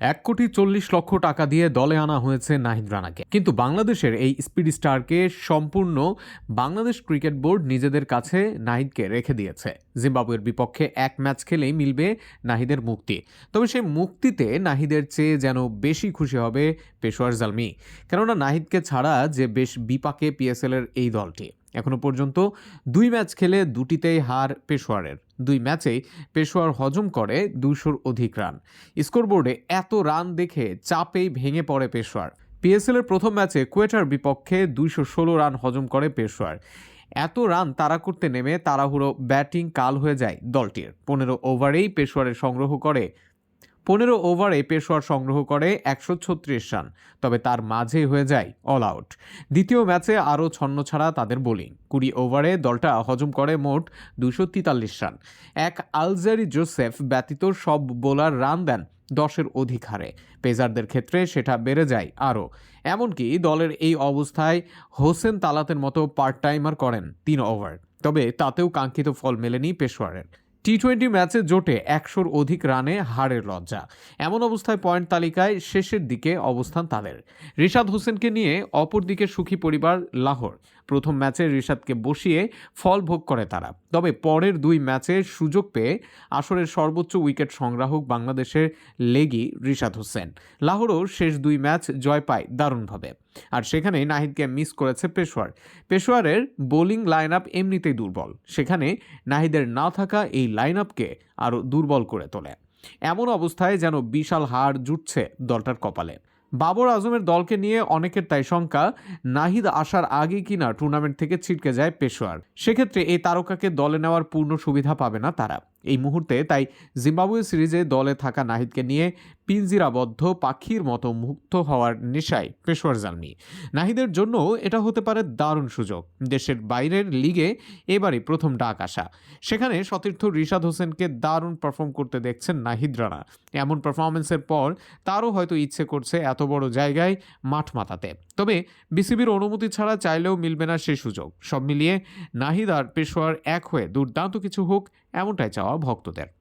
এক কোটি চল্লিশ লক্ষ টাকা দিয়ে দলে আনা হয়েছে নাহিদ রানাকে। কিন্তু বাংলাদেশের এই স্পিড স্টারকে সম্পূর্ণ বাংলাদেশ ক্রিকেট বোর্ড নিজেদের কাছে নাহিদকে রেখে দিয়েছে। জিম্বাবুয়ের বিপক্ষে এক ম্যাচ খেলেই মিলবে নাহিদের মুক্তি। তবে সেই মুক্তিতে নাহিদের চেয়ে যেন বেশি খুশি হবে পেশোয়ার জালমি। কেননা নাহিদকে ছাড়া যে বেশ বিপাকে পিএসএল এর এই দলটি। এখনও পর্যন্ত দুই ম্যাচ খেলে দুটিতেই হার পেশোয়ারের। দুই ম্যাচেই পেশোয়ার হজম করে দুশোর অধিক রান। স্কোরবোর্ডে এত রান দেখে চাপেই ভেঙে পড়ে পেশোয়ার। পিএসএল এর প্রথম ম্যাচে কুয়েটার বিপক্ষে দুইশো ষোলো রান হজম করে পেশোয়ার। এত রান তাড়া করতে নেমে তাড়াহুড়ো ব্যাটিং কাল হয়ে যায় দলটির। পনেরো ওভারেই পেশোয়ারের সংগ্রহ করে পনেরো ওভারে পেশোয়ার সংগ্রহ করে একশো ছত্রিশ রান, তবে তার মাঝেই হয়ে যায় অল আউট দ্বিতীয় ম্যাচে আরও ছন্ন ছাড়া তাদের বোলিং। কুড়ি ওভারে দলটা হজম করে মোট দুশো রান। এক আলজারি জোসেফ ব্যতীত সব বোলার রান দেন দশের অধিক হারে। পেজারদের ক্ষেত্রে সেটা বেড়ে যায় আরও। এমনকি দলের এই অবস্থায় হোসেন তালাতের মতো পার্ট টাইমার করেন তিন ওভার। তবে তাতেও কাঙ্ক্ষিত ফল মেলেনি পেশোয়ারের। টি টোয়েন্টি ম্যাচে জোটে একশোর অধিক রানে হারের লজ্জা। এমন অবস্থায় পয়েন্ট তালিকায় শেষের দিকে অবস্থান তাদের। রিশাদ হোসেনকে নিয়ে অপরদিকে সুখী পরিবার লাহোর। প্রথম ম্যাচে রিশাদকে বসিয়ে ফল ভোগ করে তারা। তবে পরের দুই ম্যাচে সুযোগ পেয়ে আসরের সর্বোচ্চ উইকেট সংগ্রাহক বাংলাদেশের লেগি রিশাদ হোসেন। লাহোরও শেষ দুই ম্যাচ জয় পায় দারুণভাবে। আর সেখানে নাহিদকে মিস করেছে পেশোয়ার। পেশোয়ারের বোলিং লাইন আপ এমনিতেই দুর্বল। সেখানে নাহিদের না থাকা এই লাইন আপকে আরও দুর্বল করে তোলে। এমন অবস্থায় যেন বিশাল হার জুটছে দলটার কপালে। বাবর আজমের দলকে নিয়ে অনেকের তাই শঙ্কা, নাহিদ আসার আগে কিনা টুর্নামেন্ট থেকে ছিটকে যায় পেশোয়ার। সেক্ষেত্রে এই তারকাকে দলে নেওয়ার পূর্ণ সুবিধা পাবে না তারা। এই মুহূর্তে তাই জিম্বাবুয়ে সিরিজে দলে থাকা নাহিদকে নিয়ে পিঞ্জিরাবদ্ধ পাখির মতো মুক্ত হওয়ার নেশায় পেশোয়ার জালমি নাহিদের জন্য এটা হতে পারে দারুণ সুযোগ। দেশের বাইরের লিগে এবারই প্রথম ডাক আসা। সেখানে সতীর্থ রিশাদ হোসেনকে দারুণ পারফর্ম করতে দেখছেন নাহিদ রানা। এমন পারফরমেন্সের পর তারও হয়তো ইচ্ছে করছে এত বড় জায়গায় মাঠ মাতাতে। তবে বিসিবির অনুমতি ছাড়া চাইলেও মিলবে না সে সুযোগ। সব মিলিয়ে নাহিদ আর পেশোয়ার এক হয়ে দুর্দান্ত কিছু হোক, এমনটাই চাওয়া ভক্তদের।